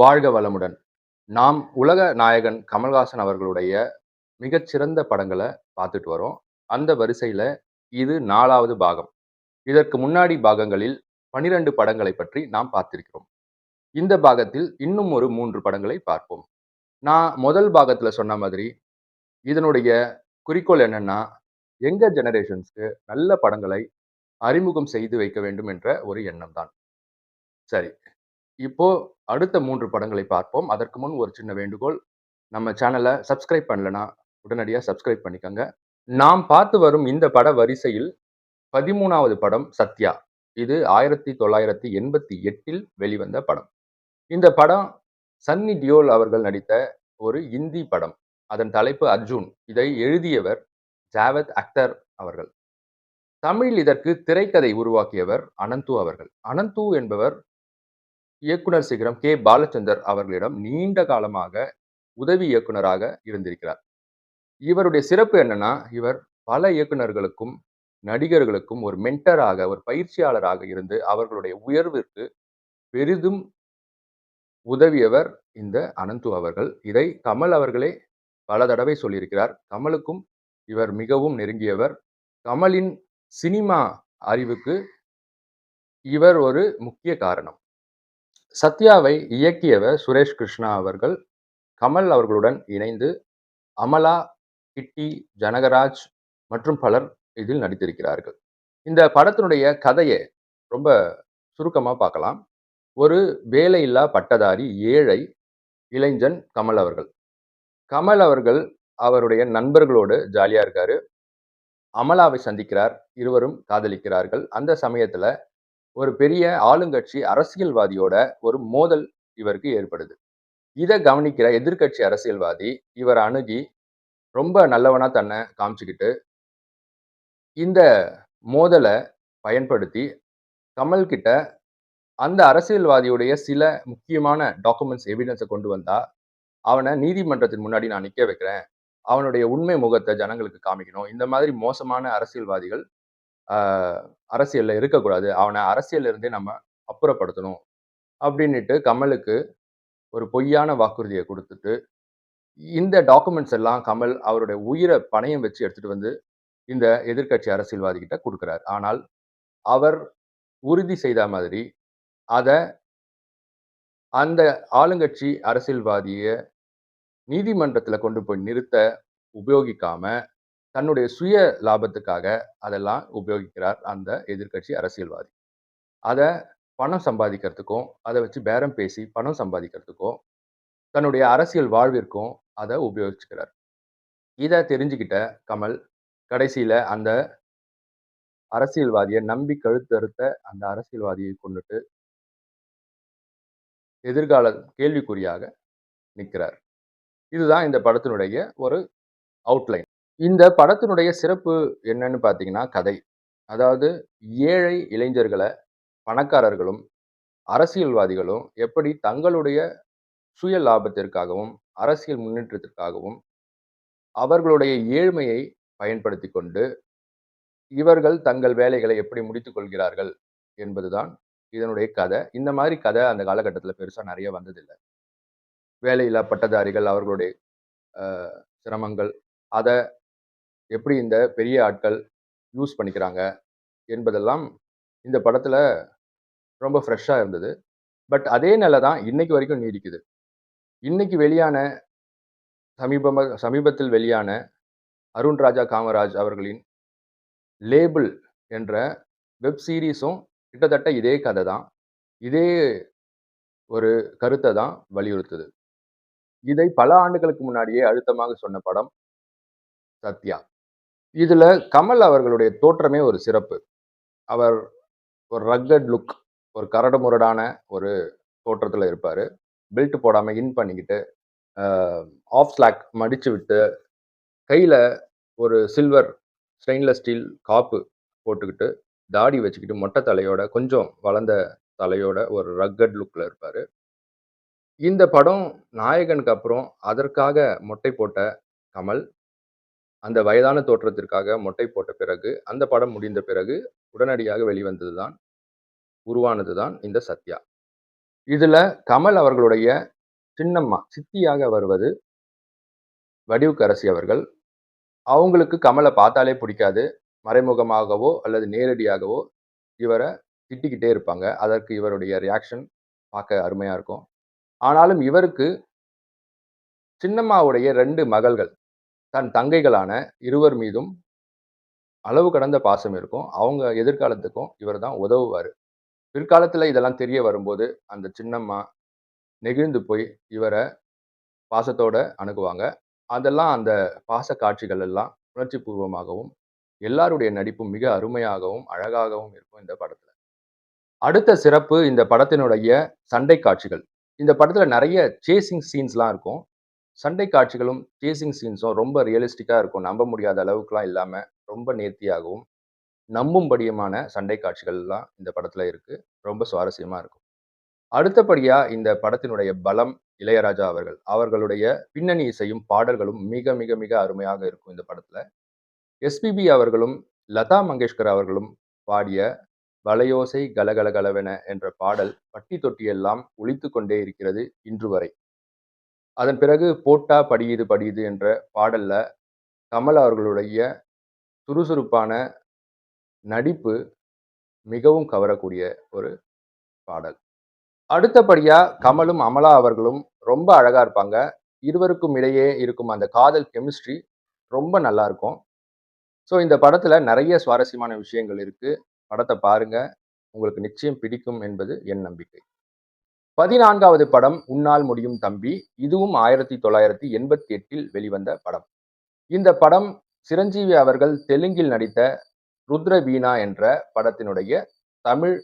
வாழ்க வளமுடன். நாம் உலக நாயகன் கமல்ஹாசன் அவர்களுடைய மிகச்சிறந்த படங்களை பார்த்துட்டு வரோம். அந்த வரிசையில் இது நாலாவது பாகம். இதற்கு முன்னாடி பாகங்களில் பனிரெண்டு படங்களை பற்றி நாம் பார்த்திருக்கிறோம். இந்த பாகத்தில் இன்னும் ஒரு மூன்று படங்களை பார்ப்போம். நான் முதல் பாகத்தில் சொன்ன மாதிரி இதனுடைய குறிக்கோள் என்னன்னா எங்க ஜெனரேஷன்ஸ்க்கு நல்ல படங்களை அறிமுகம் செய்து வைக்க வேண்டும் என்ற ஒரு எண்ணம் தான் சரி இப்போ அடுத்த மூன்று படங்களை பார்ப்போம். அதற்கு முன் ஒரு சின்ன வேண்டுகோள். நம்ம சேனலை சப்ஸ்கிரைப் பண்ணலனா உடனடியாக சப்ஸ்கிரைப் பண்ணிக்கோங்க. நாம் பார்த்து வரும் இந்த பட வரிசையில் பதிமூணாவது படம் சத்யா. இது ஆயிரத்தி தொள்ளாயிரத்தி எண்பத்தி எட்டில் வெளிவந்த படம். இந்த படம் சன்னி டியோல் அவர்கள் நடித்த ஒரு இந்தி படம். அதன் தலைப்பு அர்ஜுன். இதை எழுதியவர் ஜாவத் அக்தர் அவர்கள். தமிழில் இதற்கு திரைக்கதை உருவாக்கியவர் அனந்து அவர்கள். அனந்து என்பவர் இயக்குனர் சிகரம் கே. பாலச்சந்தர் அவர்களிடம் நீண்ட காலமாக உதவி இயக்குனராக இருந்திருக்கிறார். இவருடைய சிறப்பு என்னன்னா இவர் பல இயக்குனர்களுக்கும் நடிகர்களுக்கும் ஒரு மென்டராக ஒரு பயிற்சியாளராக இருந்து அவர்களுடைய உயர்விற்கு பெரிதும் உதவியவர் இந்த அனந்து அவர்கள். இதை கமல் அவர்களே பல தடவை சொல்லியிருக்கிறார். கமலுக்கும் இவர் மிகவும் நெருங்கியவர். கமலின் சினிமா அறிவுக்கு இவர் ஒரு முக்கிய காரணம். சத்யாவை இயக்கியவர் சுரேஷ் கிருஷ்ணா அவர்கள் கமல் அவர்களுடன் இணைந்து அமலா கிட்டி ஜனகராஜ் மற்றும் பலர் இதில் நடித்திருக்கிறார்கள். இந்த படத்தினுடைய கதையை ரொம்ப சுருக்கமாக பார்க்கலாம். ஒரு வேலையில்லா பட்டதாரி ஏழை இளைஞன் கமல் அவர்கள். கமல் அவர்கள் அவருடைய நண்பர்களோடு ஜாலியாக இருக்காரு. அமலாவை சந்திக்கிறார். இருவரும் காதலிக்கிறார்கள். அந்த சமயத்தில் ஒரு பெரிய ஆளுங்கட்சி அரசியல்வாதியோட ஒரு மோதல் இவருக்கு ஏற்படுது. இதை கவனிக்கிற எதிர்கட்சி அரசியல்வாதி இவர் அணுகி ரொம்ப நல்லவனா தன்னை காமிச்சுக்கிட்டு இந்த மோதலை பயன்படுத்தி கமல்கிட்ட அந்த அரசியல்வாதியுடைய சில முக்கியமான டாக்குமெண்ட்ஸ் எவிடன்ஸை கொண்டு வந்தா அவனை நீதிமன்றத்தின் முன்னாடி நான் நிற்க வைக்கிறேன். அவனுடைய உண்மை முகத்தை ஜனங்களுக்கு காமிக்கணும். இந்த மாதிரி மோசமான அரசியல்வாதிகள் அரசியலில் இருக்கக்கூடாது. அவனை அரசியலிருந்தே நம்ம அப்புறப்படுத்தணும். அப்படின்னுட்டு கமலுக்கு ஒரு பொய்யான வாக்குறுதியை கொடுத்துட்டு இந்த டாக்குமெண்ட்ஸ் எல்லாம் கமல் அவருடைய உயிரை பணையம் வச்சு எடுத்துகிட்டு வந்து இந்த எதிர்கட்சி அரசியல்வாதி கிட்ட கொடுக்குறார். ஆனால் அவர் உறுதி செய்த மாதிரி அதை அந்த ஆளுங்கட்சி அரசியல்வாதியை நீதிமன்றத்தில் கொண்டு போய் நிறுத்த உபயோகிக்காம தன்னுடைய சுய லாபத்துக்காக அதெல்லாம் உபயோகிக்கிறார் அந்த எதிர்கட்சி அரசியல்வாதி. அதை பணம் சம்பாதிக்கிறதுக்கும் அதை வச்சு பேரம் பேசி பணம் சம்பாதிக்கிறதுக்கும் தன்னுடைய அரசியல் வாழ்விற்கும் அதை உபயோகிச்சுக்கிறார். இதை தெரிஞ்சுக்கிட்ட கமல் கடைசியில் அந்த அரசியல்வாதியை நம்பி கழுத்தறுத்த அந்த அரசியல்வாதியை கொண்டுட்டு எதிர்கால கேள்விக்குறியாக நிற்கிறார் இதுதான் இந்த படத்தினுடைய ஒரு அவுட்லைன் இந்த படத்தினுடைய சிறப்பு என்னன்னு பார்த்தீங்கன்னா கதை. அதாவது ஏழை இளைஞர்களை பணக்காரர்களும் அரசியல்வாதிகளும் எப்படி தங்களுடைய சுய லாபத்திற்காகவும் அரசியல் முன்னேற்றத்திற்காகவும் அவர்களுடைய ஏழ்மையை பயன்படுத்தி கொண்டு இவர்கள் தங்கள் வேலைகளை எப்படி முடித்து கொள்கிறார்கள் என்பதுதான் இதனுடைய கதை. இந்த மாதிரி கதை அந்த காலகட்டத்தில் பெருசாக நிறைய வந்ததில்லை. வேலையில்லா பட்டதாரிகள் அவர்களுடைய சிரமங்கள் அதை எப்படி இந்த பெரிய ஆட்கள் யூஸ் பண்ணிக்கிறாங்க என்பதெல்லாம் இந்த படத்தில் ரொம்ப ஃப்ரெஷ்ஷாக இருந்தது. பட் அதே நிலை தான் இன்னைக்கு வரைக்கும் நீடிக்குது. இன்னைக்கு வெளியான சமீபமாக சமீபத்தில் வெளியான அருண் ராஜா காமராஜ் அவர்களின் லேபிள் என்ற வெப் சீரீஸும் கிட்டத்தட்ட இதே கதை தான். இதே ஒரு கருத்தை தான் வலியுறுத்துது. இதை பல ஆண்டுகளுக்கு முன்னாடியே அழுத்தமாக சொன்ன படம் சத்யா. இதுல கமல் அவர்களுடைய தோற்றமே ஒரு சிறப்பு. அவர் ஒரு ரக்கட் லுக் ஒரு கரடு முரடான ஒரு தோற்றத்துல இருப்பாரு. பெல்ட் போடாம இன் பண்ணிக்கிட்டு ஆஃப் ஸ்லாக் மடிச்சு விட்டு கையில ஒரு சில்வர் ஸ்டெயின்லெஸ் ஸ்டீல் காப்பு போட்டுக்கிட்டு தாடி வச்சுக்கிட்டு மொட்டை தலையோட கொஞ்சம் வளர்ந்த தலையோட ஒரு ரக்கட் லுக்ல இருப்பாரு. இந்த படம் நாயகனுக்கு அப்புறம் அதற்காக மொட்டை போட்ட கமல் அந்த வயதான தோற்றத்திற்காக மொட்டை போட்ட பிறகு அந்த படம் முடிந்த பிறகு உடனடியாக வெளிவந்தது தான் உருவானது தான் இந்த சத்யா. இதில் கமல் அவர்களுடைய சின்னம்மா சித்தியாக வருவது வடிவுக்கரசி அவர்கள். அவங்களுக்கு கமலை பார்த்தாலே பிடிக்காது. மறைமுகமாகவோ அல்லது நேரடியாகவோ இவரை திட்டிக்கிட்டே இருப்பாங்க. அதற்கு இவருடைய ரியாக்ஷன் பார்க்க அருமையாக இருக்கும். ஆனாலும் இவருக்கு சின்னம்மாவுடைய ரெண்டு மகள்கள் தன் தங்கைகளான இருவர் மீதும் அளவு கடந்த பாசம் இருக்கும். அவங்க எதிர்காலத்துக்கும் இவர் தான் உதவுவார். பிற்காலத்தில் இதெல்லாம் தெரிய வரும்போது அந்த சின்னம்மா நெகிழ்ந்து போய் இவரை பாசத்தோடு அணுகுவாங்க. அதெல்லாம் அந்த பாச காட்சிகள் எல்லாம் உணர்ச்சி பூர்வமாகவும் எல்லாருடைய நடிப்பும் மிக அருமையாகவும் அழகாகவும் இருக்கும் இந்த படத்தில். அடுத்த சிறப்பு இந்த படத்தினுடைய சண்டை காட்சிகள். இந்த படத்தில் நிறைய சேசிங் சீன்ஸ்லாம் இருக்கும். சண்டை காட்சிகளும் சேசிங் சீன்ஸும் ரொம்ப ரியலிஸ்டிக்காக இருக்கும். நம்ப முடியாத அளவுக்குலாம் இல்லாமல் ரொம்ப நேர்த்தியாகவும் நம்பும்படியுமான சண்டை காட்சிகள்லாம் இந்த படத்தில் இருக்குது ரொம்ப சுவாரஸ்யமாக இருக்கும். அடுத்தபடியாக இந்த படத்தினுடைய பலம் இளையராஜா அவர்கள். அவர்களுடைய பின்னணி இசையும் பாடல்களும் மிக மிக மிக அருமையாக இருக்கும் இந்த படத்தில். எஸ்பிபி அவர்களும் லதா மங்கேஷ்கர் அவர்களும் பாடிய வளையோசை கலகல கலவென என்ற பாடல் பட்டி தொட்டியெல்லாம் ஒழித்து கொண்டே இருக்கிறது இன்று வரை. அதன் பிறகு போட்டா படியுது படியுது என்ற பாடல்ல கமல் அவர்களுடைய சுறுசுறுப்பான நடிப்பு மிகவும் கவரக்கூடிய ஒரு பாடல். அடுத்தபடியா கமலும் அமலா அவர்களும் ரொம்ப அழகா இருப்பாங்க. இருவருக்கும் இடையே இருக்கும் அந்த காதல் கெமிஸ்ட்ரி ரொம்ப நல்லா இருக்கும். ஸோ இந்த படத்துல நிறைய சுவாரஸ்யமான விஷயங்கள் இருக்கு. படத்தை பாருங்க. உங்களுக்கு நிச்சயம் பிடிக்கும் என்பது என் நம்பிக்கை. பதினான்காவது படம் உன்னால் முடியும் தம்பி. இதுவும் ஆயிரத்தி தொள்ளாயிரத்தி எண்பத்தி எட்டில் வெளிவந்த படம். இந்த படம் சிரஞ்சீவி அவர்கள் தெலுங்கில் நடித்த ருத்ர வீணா என்ற படத்தினுடைய தமிழ்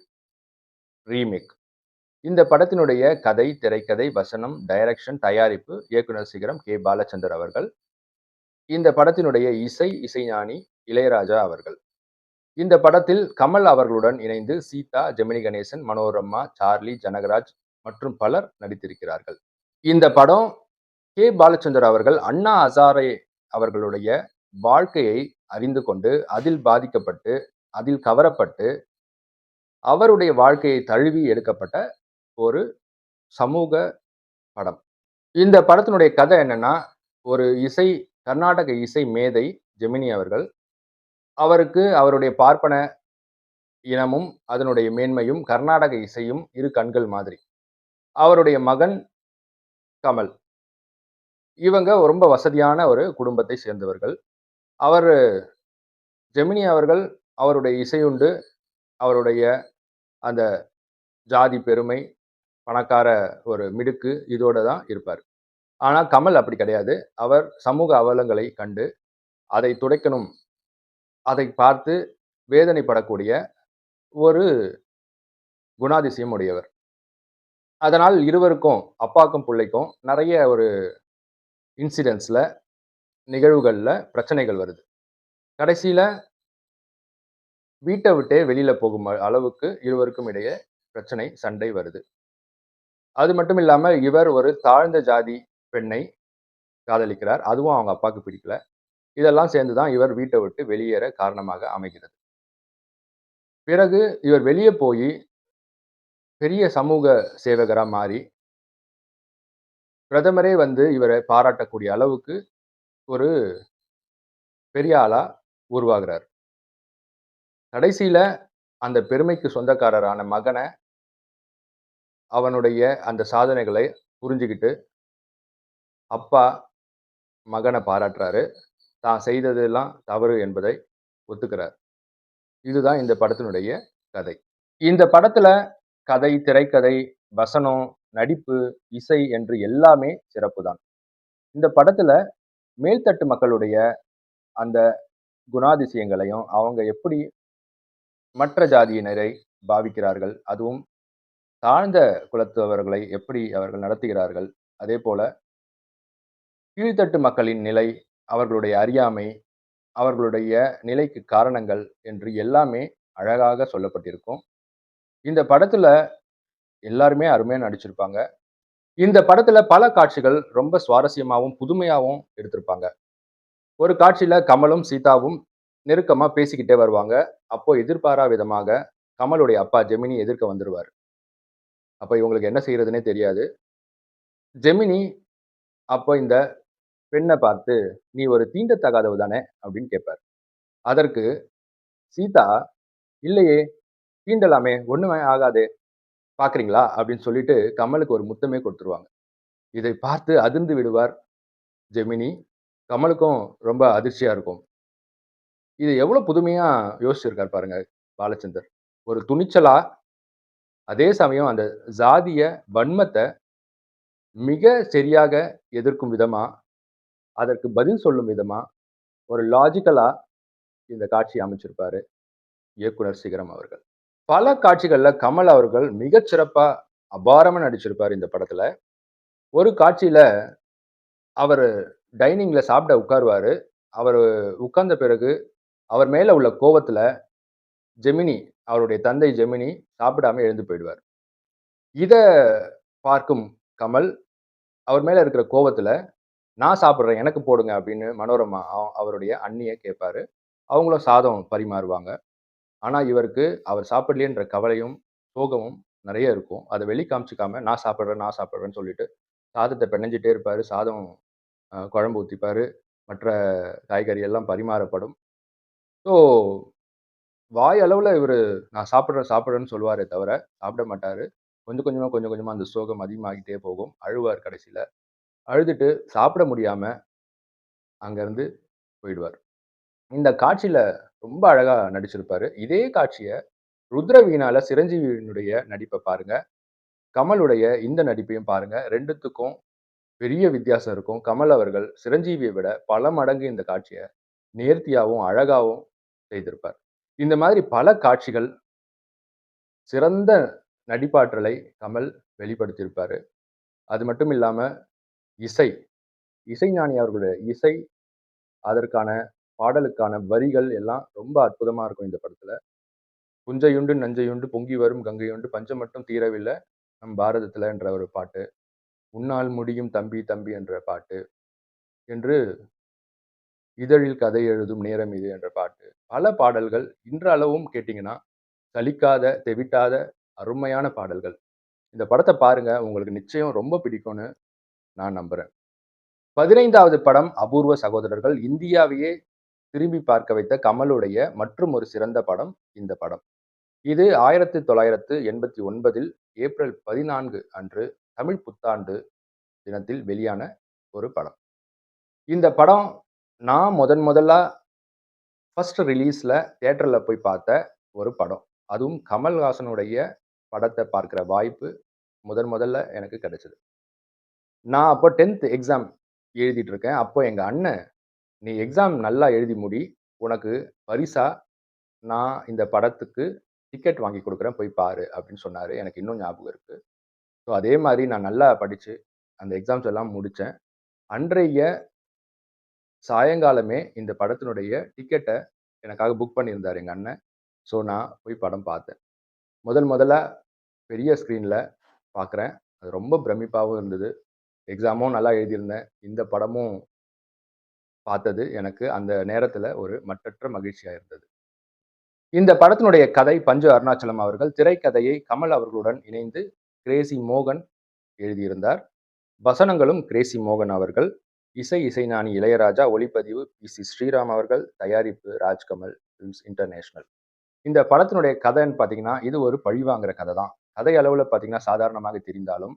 ரீமேக். இந்த படத்தினுடைய கதை திரைக்கதை வசனம் டைரக்ஷன் தயாரிப்பு இயக்குனர் சிகரம் கே. பாலச்சந்தர் அவர்கள். இந்த படத்தினுடைய இசை இசைஞானி இளையராஜா அவர்கள். இந்த படத்தில் கமல் அவர்களுடன் இணைந்து சீதா ஜெமினி கணேசன் மனோரமா சார்லி ஜனகராஜ் மற்றும் பலர் நடித்திருக்கிறார்கள். இந்த படம் கே. பாலச்சந்தர் அவர்கள் அண்ணா ஹசாரே அவர்களுடைய வாழ்க்கையை அறிந்து கொண்டு அதில் பாதிக்கப்பட்டு அதில் கவரப்பட்டு அவருடைய வாழ்க்கையை தழுவி எடுக்கப்பட்ட ஒரு சமூக படம். இந்த படத்தினுடைய கதை என்னன்னா ஒரு இசை கர்நாடக இசை மேதை ஜெமினி அவர்கள் அவருக்கு அவருடைய பார்ப்பன இனமும் அதனுடைய மேன்மையும் கர்நாடக இசையும் இரு கண்கள் மாதிரி. அவருடைய மகன் கமல். இவங்க ரொம்ப வசதியான ஒரு குடும்பத்தை சேர்ந்தவர்கள். அவர் ஜெமினி அவர்கள் அவருடைய இசையுண்டு அவருடைய அந்த ஜாதி பெருமை பணக்கார ஒரு மிடுக்கு இதோடு தான் இருப்பார். ஆனால் கமல் அப்படி கிடையாது. அவர் சமூக அவலங்களை கண்டு அதை துடைக்கணும் அதை பார்த்து வேதனைப்படக்கூடிய ஒரு குணாதிசயம் உடையவர். அதனால் இருவருக்கும் அப்பாக்கும் பிள்ளைக்கும் நிறைய ஒரு இன்சிடென்ட்ஸில் நிகழ்வுகளில் பிரச்சனைகள் வருது. கடைசியில் வீட்டை விட்டே வெளியில் போகும் அளவுக்கு இருவருக்கும் இடையே பிரச்சனை சண்டை வருது. அது மட்டும் இல்லாமல் இவர் ஒரு தாழ்ந்த ஜாதி பெண்ணை காதலிக்கிறார். அதுவும் அவங்க அப்பாவுக்கு பிடிக்கல. இதெல்லாம் சேர்ந்து தான் இவர் வீட்டை விட்டு வெளியேற காரணமாக அமைகிறது. பிறகு இவர் வெளியே போய் பெரிய சமூக சேவகராக மாறி பிரதமரே வந்து இவரை பாராட்டக்கூடிய அளவுக்கு ஒரு பெரிய ஆளாக உருவாகிறார். கடைசியில் அந்த பெருமைக்கு சொந்தக்காரரான மகனை அவனுடைய அந்த சாதனைகளை புரிஞ்சுக்கிட்டு அப்பா மகனை பாராட்டுறாரு. தான் செய்ததெல்லாம் தவறு என்பதை ஒத்துக்கிறார். இதுதான் இந்த படத்தினுடைய கதை. இந்த படத்தில் கதை திரைக்கதை வசனம் நடிப்பு இசை என்று எல்லாமே சிறப்பு தான் இந்த படத்துல மேல்தட்டு மக்களுடைய அந்த குணாதிசயங்களையும் அவங்க எப்படி மற்ற ஜாதியினரை பாவிக்கிறார்கள் அதுவும் தாழ்ந்த குலத்தவர்களை எப்படி அவர்கள் நடத்துகிறார்கள் அதே போல கீழ்த்தட்டு மக்களின் நிலை அவர்களுடைய அறியாமை அவர்களுடைய நிலைக்கு காரணங்கள் என்று எல்லாமே அழகாக சொல்லப்பட்டிருக்கும். இந்த படத்துல எல்லாருமே அருமையாக நடிச்சிருப்பாங்க இந்த படத்துல பல காட்சிகள் ரொம்ப சுவாரஸ்யமாகவும் புதுமையாகவும் எடுத்திருப்பாங்க ஒரு காட்சியில கமலும் சீதாவும் நெருக்கமா பேசிக்கிட்டே வருவாங்க அப்போ எதிர்பாரா விதமாக கமலுடைய அப்பா ஜெமினி எதிர்க்க வந்துடுவார் அப்போ இவங்களுக்கு என்ன செய்யறதுனே தெரியாது. ஜெமினி அப்போ இந்த பெண்ணை பார்த்து, "நீ ஒரு தீண்டத்தகாதவ தானே?" அப்படின்னு கேட்பார். அதற்கு சீதா, "இல்லையே, தீண்டலாமே, ஒண்ணுமே ஆகாதே, பார்க்குறீங்களா அப்படின்னு சொல்லிட்டு கமலுக்கு ஒரு முத்தமே கொடுத்துருவாங்க இதை பார்த்து அதிர்ந்து விடுவார் ஜெமினி. கமலுக்கும் ரொம்ப அதிர்ச்சியா இருக்கும். இது எவ்வளவு புதுமையா யோசிச்சிருக்கார் பாருங்க பாலச்சந்தர். ஒரு துணிச்சலா, அதே சமயம் அந்த ஜாதிய வன்மத்தை மிக சரியாக எதிர்க்கும் விதமா, அதற்கு பதில் சொல்லும் விதமா, ஒரு லாஜிக்கலா இந்த காட்சி அமைச்சிருப்பாரு இயக்குனர் சிகரம் அவர்கள். பல காட்சிகளில் கமல் அவர்கள் மிகச்சிறப்பாக அபாரமாக நடிச்சிருப்பார் இந்த படத்தில் ஒரு காட்சியில் அவர் டைனிங்கில் சாப்பிட உட்காருவாரு. அவர் உட்கார்ந்த பிறகு, அவர் மேலே உள்ள கோவத்தில் ஜெமினி அவருடைய தந்தை ஜெமினி சாப்பிடாம எழுந்து போயிடுவார். இதை பார்க்கும் கமல், அவர் மேலே இருக்கிற கோவத்தில் "நான் சாப்பிட்றேன் எனக்கு போடுங்க" அப்படின்னு மனோரமா அவருடைய அண்ணியை கேட்பாரு. அவங்களும் சாதம் பரிமாறுவாங்க. ஆனால் இவருக்கு அவர் சாப்பிடலையேன்ற கவலையும், சோகமும் நிறைய இருக்கும். அதை வெளி காமிச்சுக்காம, "நான் சாப்பிட்றேன் நான் சாப்பிட்றேன்னு சொல்லிட்டு சாதத்தை பிணைஞ்சிட்டே இருப்பார் சாதம் குழம்பு ஊற்றிப்பார் மற்ற காய்கறி எல்லாம் பரிமாறப்படும். ஸோ, வாய் அளவில் இவர் "நான் சாப்பிட்றேன் சாப்பிட்றேன்னு சொல்லுவாரே தவிர, சாப்பிட மாட்டார் கொஞ்சம் கொஞ்சமாக கொஞ்சம் கொஞ்சமாக அந்த சோகம் அதிகமாகிட்டே போகும். அழுவார் கடைசியில் அழுதுட்டு சாப்பிட முடியாமல் அங்கேருந்து போயிடுவார். இந்த காட்சியில் ரொம்ப அழகாக நடிச்சிருப்பாரு. இதே காட்சியை ருத்ர வீணால சிரஞ்சீவியினுடைய நடிப்பை பாருங்க. கமலுடைய இந்த நடிப்பையும் பாருங்க. ரெண்டுத்துக்கும் பெரிய வித்தியாசம் இருக்கும். கமல் அவர்கள் சிரஞ்சீவியை விட பல மடங்கு இந்த காட்சியை நேர்த்தியாகவும் அழகாகவும் செய்திருப்பார். இந்த மாதிரி பல காட்சிகள் சிறந்த நடிப்பாற்றலை கமல் வெளிப்படுத்தியிருப்பார் அது மட்டும் இல்லாமல் இசை, இசைஞானி அவர்களுடைய இசை, அதற்கான பாடலுக்கான வரிகள் எல்லாம் ரொம்ப அற்புதமா இருக்கும் இந்த படத்துல. "புஞ்சையுண்டு நஞ்சையுண்டு பொங்கி வரும் கங்கையுண்டு பஞ்சம் மட்டும் தீரவில்ல நம் பாரதத்தில் என்ற ஒரு பாட்டு. "உன்னால் முடியும் தம்பி தம்பி" என்ற பாட்டு. என்று "இதழில் கதை எழுதும் நேரம் இது" என்ற பாட்டு. பல பாடல்கள் இன்றளவும் கேட்டீங்கன்னா, சலிக்காத, தெவிட்டாத அருமையான பாடல்கள். இந்த படத்த பாருங்க. உங்களுக்கு நிச்சயம் ரொம்ப பிடிக்கும்னு நான் நம்புறேன். 15வது படம் அபூர்வ சகோதரர்கள். இந்தியாவையே திரும்பி பார்க்க வைத்த கமலுடைய மற்றும் ஒரு சிறந்த படம் இந்த படம். இது 1989ல் ஏப்ரல் 14 அன்று தமிழ் புத்தாண்டு தினத்தில் வெளியான ஒரு படம். இந்த படம் நான் முதன் முதலாக ஃபர்ஸ்ட் ரிலீஸில் தேட்டரில் போய் பார்த்த ஒரு படம். அதுவும் கமல்ஹாசனுடைய படத்தை பார்க்குற வாய்ப்பு முதன் முதல்ல எனக்கு கிடைச்சது. நான் அப்போ 10த் எக்ஸாம் எழுதிட்டு இருக்கேன். அப்போ எங்கள் அண்ணன், "நீ எக்ஸாம் நல்லா எழுதி முடி. உனக்கு பரிசா நான் இந்த படத்துக்கு டிக்கெட் வாங்கி கொடுக்குறேன் போய் பாரு" அப்படின்னு சொன்னார் எனக்கு இன்னும் ஞாபகம் இருக்குது ஸோ அதே மாதிரி நான் நல்லா படித்து அந்த எக்ஸாம்ஸ் எல்லாம் முடித்தேன் அன்றைய சாயங்காலமே இந்த படத்தினுடைய டிக்கெட்டை எனக்காக புக் பண்ணியிருந்தார் எங்கள் அண்ணன். ஸோ நான் போய் படம் பார்த்தேன். முதல் முதல்ல பெரிய ஸ்க்ரீனில் பார்க்குறேன். அது ரொம்ப பிரமிப்பாகவும் இருந்தது. எக்ஸாமும் நல்லா எழுதியிருந்தேன். இந்த படமும் பார்த்தது எனக்கு அந்த நேரத்தில் ஒரு மற்றற்ற மகிழ்ச்சியாக இருந்தது. இந்த படத்தினுடைய கதை பஞ்சு அருணாச்சலம் அவர்கள். திரைக்கதையை கமல் அவர்களுடன் இணைந்து கிரேசி மோகன் எழுதியிருந்தார். வசனங்களும் கிரேசி மோகன் அவர்கள். இசை இசைஞானி இளையராஜா, ஒளிப்பதிவு பி சி ஸ்ரீராம் அவர்கள், தயாரிப்பு ராஜ்கமல் ஃபிலிம்ஸ் இன்டர்நேஷ்னல் இந்த படத்தினுடைய கதைன்னு பார்த்தீங்கன்னா, இது ஒரு பழிவாங்கிற கதை தான். கதை அளவில் பார்த்தீங்கன்னா சாதாரணமாக தெரிந்தாலும்,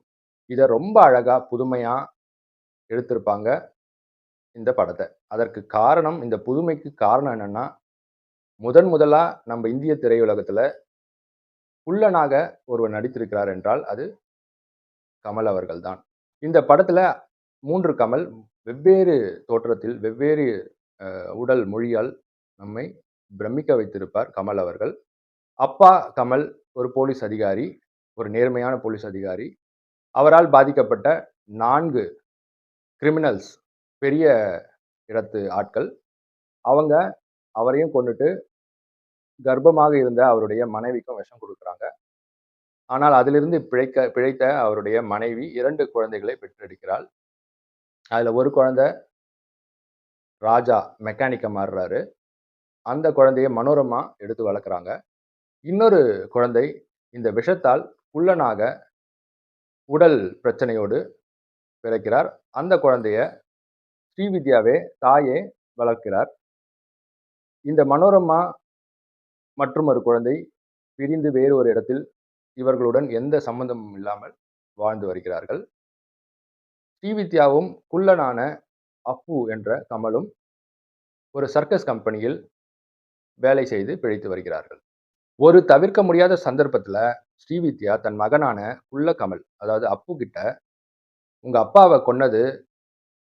இதை ரொம்ப அழகாக புதுமையாக எடுத்திருப்பாங்க இந்த படத்தை அதற்கு காரணம் இந்த புதுமைக்கு காரணம் என்னன்னா, முதன் முதலாக நம்ம இந்திய திரையுலகத்தில் குள்ளனாக ஒருவர் நடித்திருக்கிறார் என்றால், அது கமல் அவர்கள் தான். இந்த படத்தில் மூன்று கமல் வெவ்வேறு தோற்றத்தில், வெவ்வேறு உடல் மொழியால் நம்மை பிரமிக்க வைத்திருப்பார் கமல் அவர்கள். அப்பா கமல் ஒரு போலீஸ் அதிகாரி, ஒரு நேர்மையான போலீஸ் அதிகாரி. அவரால் பாதிக்கப்பட்ட நான்கு கிரிமினல்ஸ் பெரிய இடத்து ஆட்கள். அவங்க அவரையும் கொண்டுட்டு கர்ப்பமாக இருந்த அவருடைய மனைவிக்கும் விஷம் கொடுக்குறாங்க ஆனால் அதிலிருந்து பிழைக்க பிழைத்த அவருடைய மனைவி இரண்டு குழந்தைகளை பெற்றெடுக்கிறாள். அதில் ஒரு குழந்தை ராஜா மெக்கானிக்கை மாறுறாரு. அந்த குழந்தைய மனோரமா எடுத்து வளர்க்குறாங்க. இன்னொரு குழந்தை இந்த விஷத்தால் குள்ளனாக உடல் பிரச்சனையோடு பிறக்கிறார் அந்த குழந்தைய ஸ்ரீவித்யாவே தாயே வளர்க்கிறார். இந்த மனோரமா மற்றும் ஒரு குழந்தை பிரிந்து வேறு ஒரு இடத்தில் இவர்களுடன் எந்த சம்பந்தமும் இல்லாமல் வாழ்ந்து வருகிறார்கள். ஸ்ரீவித்யாவும் குள்ளனான அப்பு என்ற கமலும் ஒரு சர்க்கஸ் கம்பெனியில் வேலை செய்து பிழைத்து வருகிறார்கள். ஒரு தவிர்க்க முடியாத சந்தர்ப்பத்தில் ஸ்ரீவித்யா தன் மகனான குள்ள கமல் அதாவது அப்பு கிட்ட உங்கள் அப்பாவை கொன்னது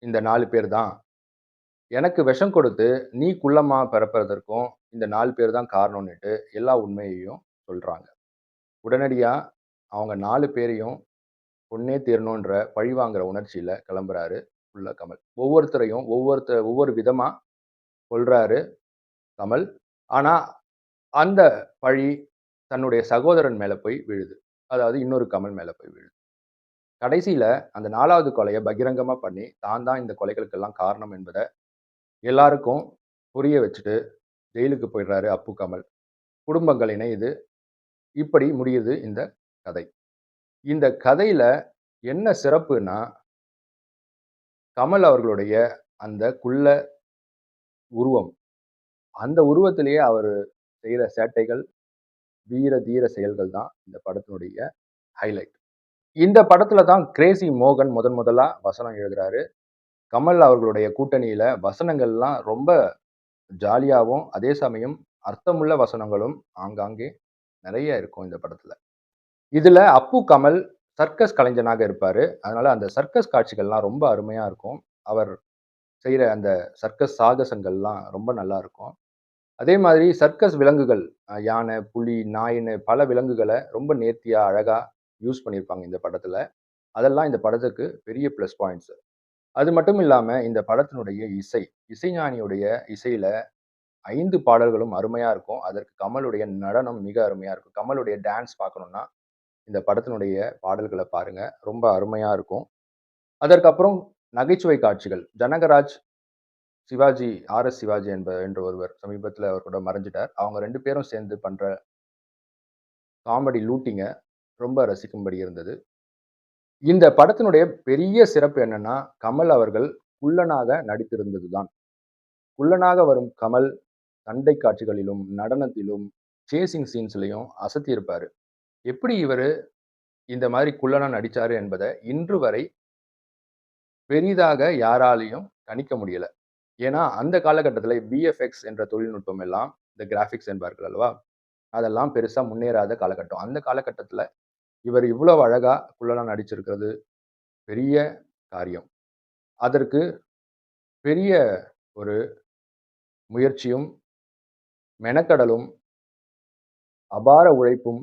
இந்த நாலு பேர் தான். எனக்கு விஷம் கொடுத்து நீ குள்ளமா பிறப்பதற்கும் இந்த நாலு பேர் தான் காரணம்னுட்டு எல்லா உண்மையையும் சொல்கிறாங்க உடனடியாக அவங்க நாலு பேரையும் கொன்னே தீரணுன்ற பழிவாங்கிற உணர்ச்சியில் கிளம்புறாரு உள்ள கமல். ஒவ்வொருத்தரையும் ஒவ்வொருத்த ஒவ்வொரு விதமாக கொல்றாரு கமல். ஆனால் அந்த பழி தன்னுடைய சகோதரன் மேலே போய் விழுது. அதாவது இன்னொரு கமல் மேலே போய் விழுது. கடைசியில் அந்த நாலாவது கொலையை பகிரங்கமாக பண்ணி தான் தான் இந்த கொலைகளுக்கெல்லாம் காரணம் என்பதை எல்லாருக்கும் புரிய வச்சுட்டு ஜெயிலுக்கு போயிடுறாரு அப்பு கமல். குடும்பங்கள் இணையுது. இப்படி முடியுது இந்த கதை. இந்த கதையில் என்ன சிறப்புனா கமல் அவர்களுடைய அந்த குள்ள உருவம். அந்த உருவத்திலேயே அவர் செய்கிற சேட்டைகள் வீர தீர செயல்கள் தான் இந்த படத்தினுடைய ஹைலைட் இந்த படத்துல தான் கிரேசி மோகன் முதன் முதலா வசனம் எழுதுறாரு. கமல் அவர்களுடைய கூட்டணியில வசனங்கள்லாம் ரொம்ப ஜாலியாகவும் அதே சமயம் அர்த்தமுள்ள வசனங்களும் ஆங்காங்கே நிறைய இருக்கும் இந்த படத்துல. இதுல அப்பு கமல் சர்க்கஸ் கலைஞனாக இருப்பாரு. அதனால அந்த சர்க்கஸ் காட்சிகள்லாம் ரொம்ப அருமையா இருக்கும். அவர் செய்கிற அந்த சர்க்கஸ் சாகசங்கள்லாம் ரொம்ப நல்லா இருக்கும். அதே மாதிரி சர்க்கஸ் விலங்குகள் யானை புலி நாயின்னு பல விலங்குகளை ரொம்ப நேர்த்தியா அழகா யூஸ் பண்ணியிருப்பாங்க இந்த படத்துல. அதெல்லாம் இந்த படத்துக்கு பெரிய ப்ளஸ் பாயிண்ட்ஸ் அது மட்டும் இல்லாமல் இந்த படத்தினுடைய இசை இசைஞானியுடைய இசையில ஐந்து பாடல்களும் அருமையா இருக்கும். அதற்கு கமலுடைய நடனம் மிக அருமையாக இருக்கும். கமலுடைய டான்ஸ் பார்க்கணும்னா இந்த படத்தினுடைய பாடல்களை பாருங்க. ரொம்ப அருமையா இருக்கும். அதற்கப்புறம் நகைச்சுவை காட்சிகள். ஜனகராஜ் சிவாஜி ஆர் எஸ் சிவாஜி என்ப என்ற ஒருவர் சமீபத்தில் அவர் கூட மறைஞ்சிட்டார். அவங்க ரெண்டு பேரும் சேர்ந்து பண்ற காமெடி லூட்டிங்க. ரொம்ப ரசிக்கும்படி இருந்தது. இந்த படத்தினுடைய பெரிய சிறப்பு என்னன்னா கமல் அவர்கள் குள்ளனாக நடித்திருந்தது தான் குள்ளனாக வரும் கமல் சண்டை காட்சிகளிலும் நடனத்திலும் சேசிங் சீன்ஸ்லையும் அசத்தி இருப்பார் எப்படி இவர் இந்த மாதிரி குள்ளனா நடித்தார் என்பதை இன்று வரை பெரிதாக யாராலையும் கணிக்க முடியலை. ஏன்னா அந்த காலகட்டத்தில் விஎஃப்எக்ஸ் என்ற தொழில்நுட்பம் எல்லாம் இந்த கிராஃபிக்ஸ் என்பார்கள் அல்லவா அதெல்லாம் பெருசாக முன்னேறாத காலகட்டம். அந்த காலகட்டத்தில் இவர் இவ்வளவு அழகா குள்ளனா நடிச்சிருக்கிறது. பெரிய காரியம். அதற்கு பெரிய ஒரு முயற்சியும் மெனக்கடலும் அபார உழைப்பும்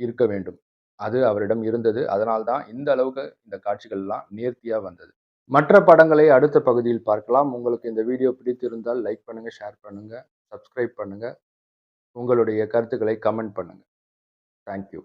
இருக்க வேண்டும். அது அவரிடம் இருந்தது. அதனால்தான் இந்த அளவுக்கு இந்த காட்சிகள்லாம் நேர்த்தியாக வந்தது. மற்ற படங்களை அடுத்த பகுதியில் பார்க்கலாம். உங்களுக்கு இந்த வீடியோ பிடித்திருந்தால் லைக் பண்ணுங்கள் ஷேர் பண்ணுங்கள் சப்ஸ்கிரைப் பண்ணுங்கள் உங்களுடைய கருத்துக்களை கமெண்ட் பண்ணுங்கள் தேங்க்யூ.